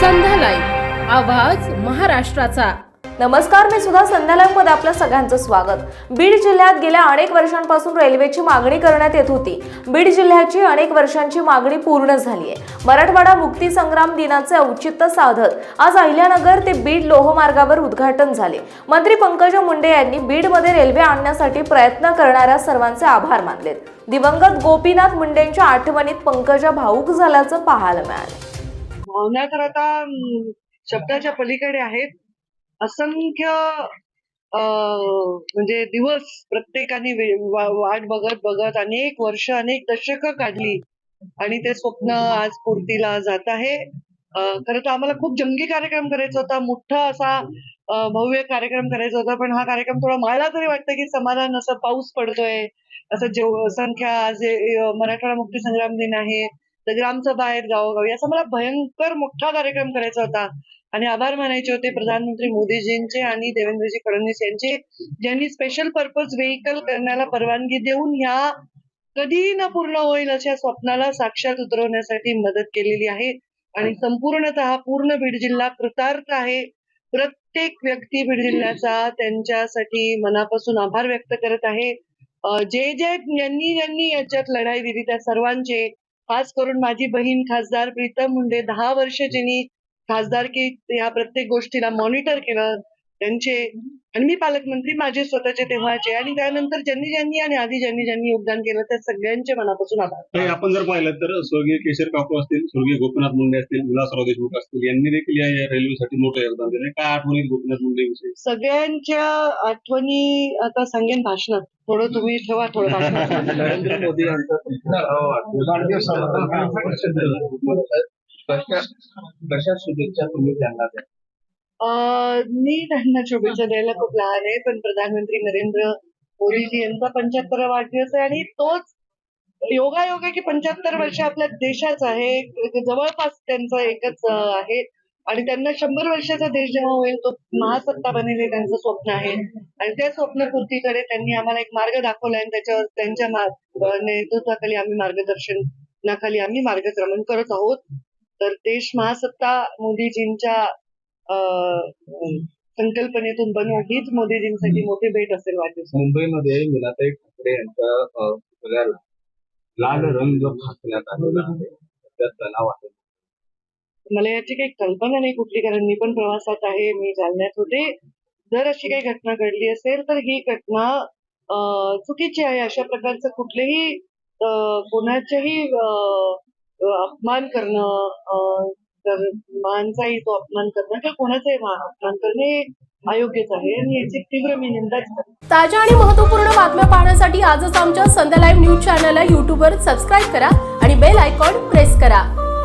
आवाज महाराष्ट्राचा. नमस्कार मी सुद्धा संध्यालयमध्ये आपलं सगळ्यांचं स्वागत. बीड जिल्ह्यात गेल्या अनेक वर्षांपासून रेल्वेची मागणी करण्यात येत होती. बीड जिल्ह्याची अनेक वर्षांची मागणी पूर्ण झाली आहे मराठवाडा मुक्ती संग्राम दिनाचे औचित्य साधत आज अहिल्यानगर ते बीड लोहमार्गावर उद्घाटन झाले. मंत्री पंकजा मुंडे यांनी बीडमध्ये रेल्वे आणण्यासाठी प्रयत्न करणाऱ्या सर्वांचे आभार मानलेत. दिवंगत गोपीनाथ मुंडेंच्या आठवणीत पंकजा भाऊक झाल्याचं पाहायला मिळालं. भावना तर आता शब्दाच्या पलीकडे आहेत. असंख्य म्हणजे दिवस प्रत्येकाने वाट बघत बघत अनेक वर्ष अनेक दशकं काढली. आणि ते स्वप्न आज पूर्तीला जात आहे. खरं तर आम्हाला खूप जंगी कार्यक्रम करायचा होता. मोठा असा भव्य कार्यक्रम करायचा होता. पण हा कार्यक्रम थोडा मला तरी वाटतं की समाधान असं पाऊस पडतोय. असं जेव संख्या आज मराठवाडा मुक्ती संग्राम दिन आहे. तर ग्रामसभा आहेत गावोगावी. असा मला भयंकर मोठा कार्यक्रम करायचा होता. आणि आभार मानायचे होते प्रधानमंत्री मोदीजींचे आणि देवेंद्रजी फडणवीस यांचे ज्यांनी स्पेशल पर्पज व्हेकल करण्याला परवानगी देऊन ह्या कधी न पूर्ण होईल अशा स्वप्नाला साक्षात उतरवण्यासाठी मदत केलेली आहे. आणि संपूर्णतः पूर्ण बीड जिल्हा कृतार्थ आहे. प्रत्येक व्यक्ती बीड जिल्ह्याचा त्यांच्यासाठी मनापासून आभार व्यक्त करत आहे. जे जे ज्यांनी ज्यांनी याच्यात लढाई दिली त्या सर्वांचे खास करून माझी बहीण खासदार प्रीतम मुंडे दहा वर्ष जिनी खासदारकी या प्रत्येक गोष्टीला मॉनिटर केलं. त्यांचे. आणि मी पालकमंत्री माझे स्वतःचे तेव्हाचे. आणि त्यानंतर ज्यांनी ज्यांनी आणि आधी ज्यांनी ज्यांनी योगदान केलं त्या सगळ्यांचे मनापासून आभार. हे आपण जर पाहिलं तर स्वर्गीय केशर काकू असतील स्वर्गीय गोपीनाथ मुंडे असतील विलासराव देशमुख असतील यांनी देखील या रेल्वेसाठी मोठं योगदान दिलं काय आठवणीत गोपीनाथ मुंडे विषयी? सगळ्यांच्या आठवणी आता सांगेन भाषणात. थोडं तुम्ही ठेवा थोडं नरेंद्र मोदी कशा कशा शुभेच्छा तुम्ही त्यांना द्या. मी त्यांना शुभेच्छा द्यायला खूप लहान आहे पण प्रधानमंत्री नरेंद्र मोदीजी यांचा पंच्याहत्तर वाढदिवस आहे आणि तोच योगायोग आहे की पंच्याहत्तर वर्ष आपल्या देशाचं आहे. जवळपास त्यांचं एकच आहे. आणि त्यांना शंभर वर्षाचा देश जेव्हा होईल तो महासत्ता बनेल हे त्यांचं स्वप्न आहे. आणि त्या स्वप्नपूर्तीकडे त्यांनी आम्हाला एक मार्ग दाखवला आणि त्याच्यावर त्यांच्या नेतृत्वाखाली आम्ही मार्गदर्शनाखाली आम्ही मार्गक्रमण करत आहोत. तर देश महासत्ता मोदीजींच्या संकल्पनेतून बनवू हीच मोदीजींसाठी मोठी भेट असेल वाढदिवस मुंबईमध्ये मीनाताई ठाकरे यांच्या पुतळ्याला लाल रंग फासण्यात आलेला आहे. तणाव आहे. मला याची काही कल्पना नाही कुठली कारण मी पण प्रवासात आहे मी जालन्यात होते. जर अशी काही घटना घडली असेल तर ही घटना चुकीची आहे. अशा प्रकारचं कुठलेही कोणाच्याही अपमान करणं तर मानचाही तो अपमान करणं म्हणजे किंवा कोणाचाही अपमान करणे हे अयोग्यच आहे. आणि याची तीव्र मी निंदाच करते. ताज्या आणि महत्त्वपूर्ण बातम्या पाहण्यासाठी आजच आमच्या संध्या लाईव्ह न्यूज चॅनलला युट्यूबवर सबस्क्राईब करा आणि बेल आयकॉन प्रेस करा.